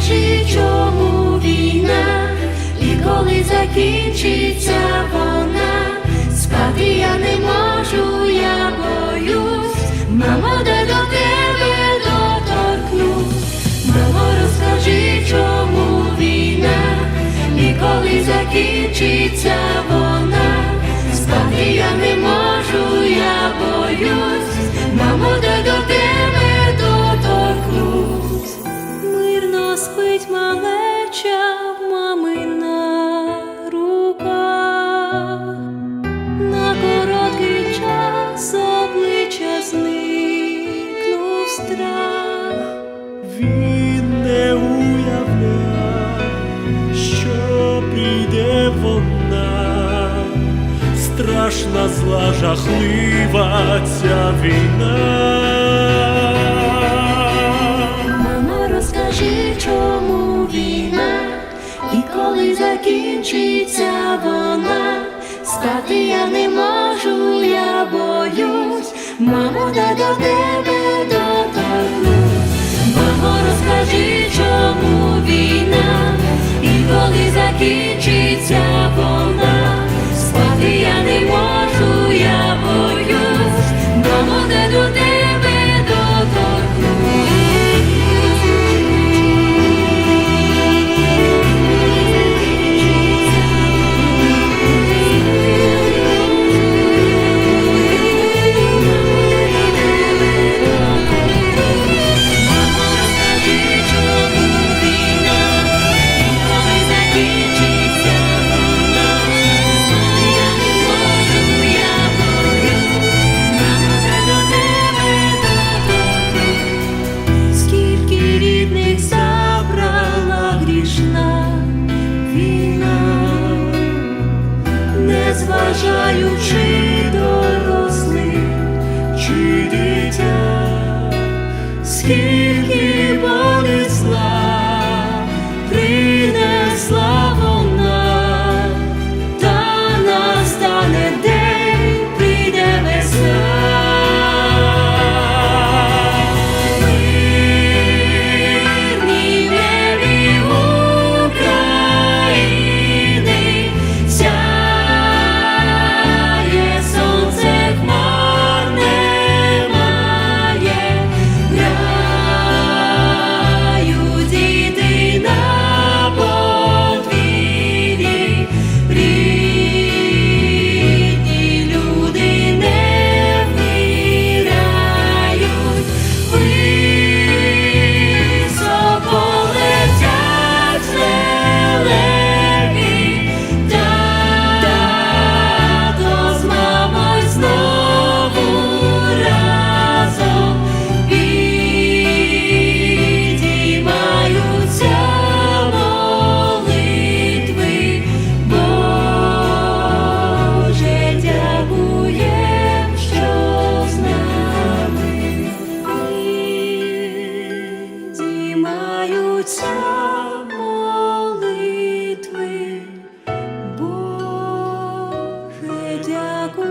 розкажи, чому війна, і коли закінчиться вона, спати я не можу, я боюсь, мамо, де до тебе доторкнусь, мамо, розкажи, чому війна, і коли закінчиться вона, Він не уявляв, що прийде вона, страшна, зла, жахлива ця війна. Мама, розкажи, чому війна, і коли закінчиться вона, спати я не можу, я боюсь, мамо, де до тебе скажи, чому війна, і коли закінчиться вона, спати я не можу, я боюсь, домо не людей. Отця молитви, Боже, дякую.